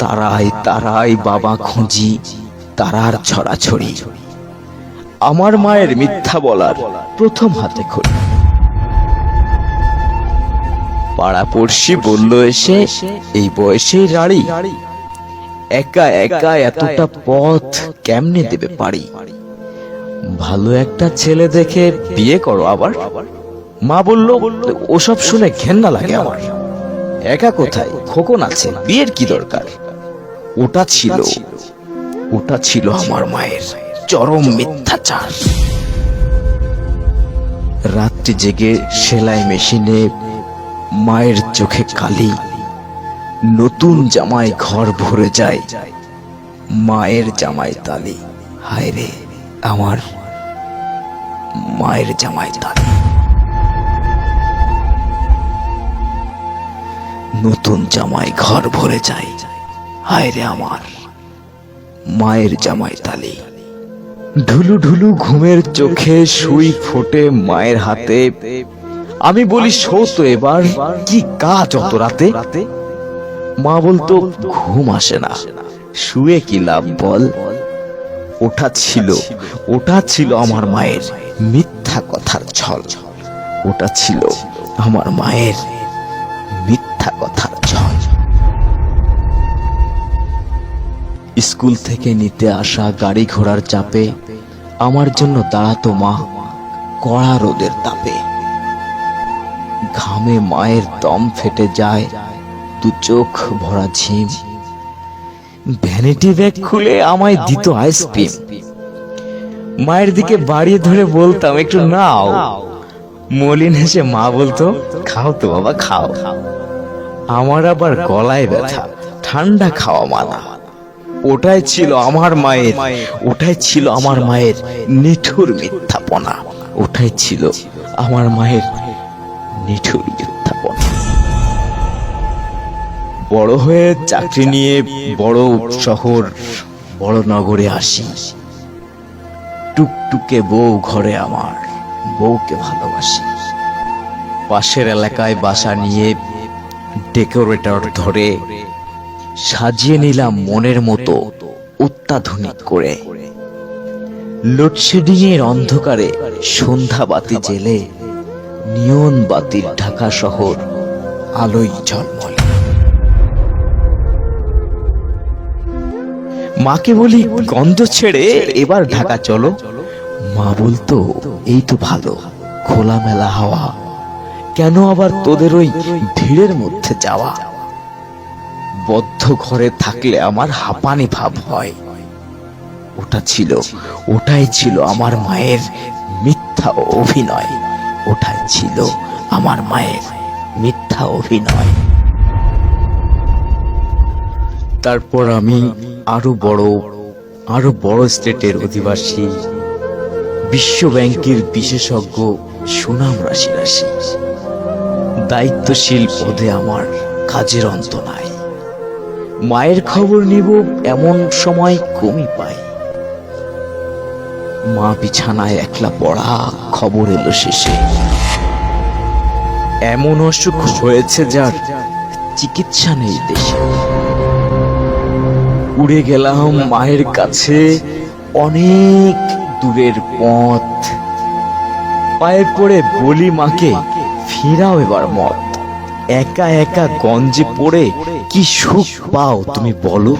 তারাই তারাই বাবা খুঁজি, তারার ছড়াছড়ি। আমার মায়ের মিথ্যা বলার প্রথম হাতে খড়ি। পাড়া পড়শি বলল এসে, এই বয়সেই রাড়ি? একা একা এতটা পথ কেমনে দেবে পারি ভালো একটা ছেলে দেখে বিয়ে করো আবার। মা বলল, ওসব শুনে ঘেন্না লাগে আমার। একা কোথায়? খোকন আছে, বিয়ের কি দরকার? ওটা ছিল ওটা ছিল আমার মায়ের চরম মিথ্যাচার। রাত্রি জেগে সেলাই মেশিনে মায়ের চোখে কালি, নতুন জামাই ঘর ভরে যায়, মায়ের জামাই তালি। হায় রে, আমার মায়ের জামাই তালি। নতুন জামাই ঘর ভরে যায়। হায় রে আমার। মায়ের জামাই তালি। ঢুলু ঢুলু ঘুমের চোখে সুই ফোটে মায়ের হাতে। আমি বলি, শো তো এবার, কি কাজ অত রাতে? মা বলতো, ঘুম আসে না। শুয়ে কি লাভ বল? ওটা ছিল ওটা ছিল আমার মায়ের মিথ্যা কথার ছল। ওটা ছিল আমার মায়ের মিথ্যা কথার স্কুল থেকে নিতে আসা গাড়ি ঘোড়ার চাপে, আমার জন্য দাঁড়াতো মা, কড়া রোদের তাপে। ঘামে মায়ের দম ফেটে যায়, দু চোখ ভরা ঝিম ভ্যানিটি ব্যাগ খুলে আমায় দিত আইসক্রিম। মায়ের দিকে বাড়িয়ে ধরে বলতাম, একটু নাও। মলিন হেসে মা বলতো, খাও তো বাবা, খাও। আমার আবার গলায় ব্যথা, ঠান্ডা খাওয়া মানা। ওটাই ছিল আমার মায়ের, ওটাই ছিল আমার মায়ের নিঠুর মিথ্যাপনা। ওটাই ছিল আমার মায়ের নিঠুর মিথ্যাপনা। বড় হয়ে চাকরি নিয়ে বড় শহর, বড় নগরে আসি। টুকটুকে বউ ঘরে আমার, বউকে ভালোবাসি। পাশের এলাকায় বাসা নিয়ে ডেকোরেটর ধরে সাজিয়ে নিলাম মনের মতো অত্যাধুনিক করে। লোডশেডিং এর অন্ধকারে সন্ধ্যা বাতি জেলে নিয়ন বাতির ঢাকা শহর আলোয় ঝলমলে। মাকে বলি, গন্ধ ছেড়ে এবার ঢাকা চলো। মা বলতো, এই তো ভালো, খোলামেলা হাওয়া। কেন আবার তোদের ওই ভিড়ের মধ্যে যাওয়া? বদ্ধ ঘরে থাকলে আমার হাঁপানি ভাব হয়। ওটা ছিল, ওটাই ছিল আমার মায়ের মিথ্যা অভিনয়। ওটাই ছিল আমার মায়ের মিথ্যা অভিনয়। তারপর আমি আরও বড় আরও বড় স্টেটের অধিবাসী, বিশ্ব ব্যাংকের বিশেষজ্ঞ সুনাম রাশি রাশি। দায়িত্বশীল পদে আমার কাজের অন্ত নাই। মায়ের খবর নিব এমন সময় কমই পাই। মা বিছানায় একলা পড়া খবর এলো শেষে। এমন অসুখ হয়েছে যার চিকিৎসা নেই দেশে। উড়ে গেলাম মায়ের কাছে অনেক দূরের পথ। পায়ে পড়ে বলি মাকে, ফিরাও এবার মত একা একা গঞ্জে পড়ে কি সুখ পাও তুমি বলো?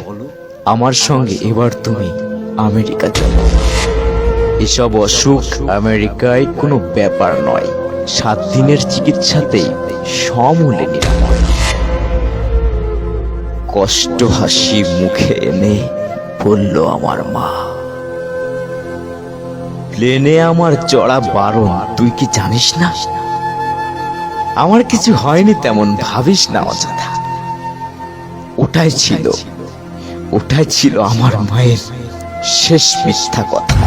আমার সঙ্গে এবার তুমি আমেরিকা চলো এসব অসুখ আমেরিকায় কোনো ব্যাপার নয়। সাত দিনের চিকিৎসাতেই সমূলে নিরাময়। কষ্ট হাসি মুখে এনে বলল আমার মা, প্লেনে আমার চড়া বারণ, তুই কি জানিস না? আমার কিছু হয়নি তেমন ভাবিস না অযথা। ওটাই ছিল ওটাই ছিল আমার মায়ের শেষ মিথ্যা কথা।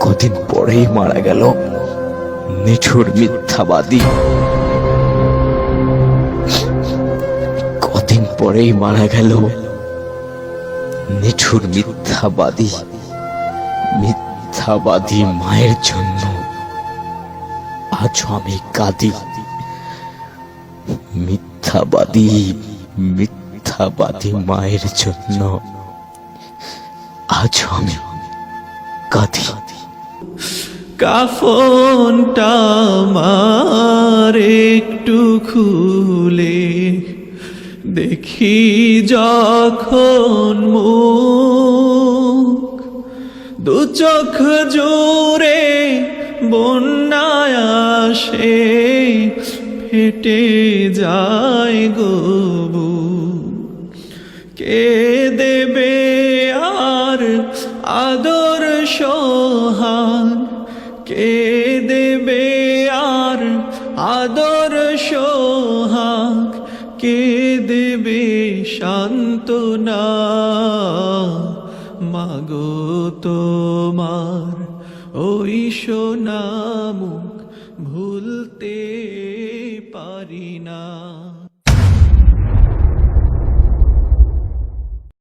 কদিন পরেই মারা গেল নিঠুর মিথ্যাবাদী। কদিন পরেই মারা গেল নিঠুর মিথ্যাবাদী। মিথ্যাবাদী মায়ের জন্য। আজও আমি কাঁদি। মিথ্যাবাদী মিথ্যাবাদী মায়ের জন্য আজও আমি কাঁদি। কাফনটা আমার একটু খুলে দেখি যখন মুখ দু চোখ জোরে বন্যায় আসে, ফেটে যায় গবু। কে দেবে আর আদর সোহান? কে দেবে আর আদর সোহাগ কে দেবে শান্তনা মাগো তোমার ওই সোনামুখ ভুলতে পারি না।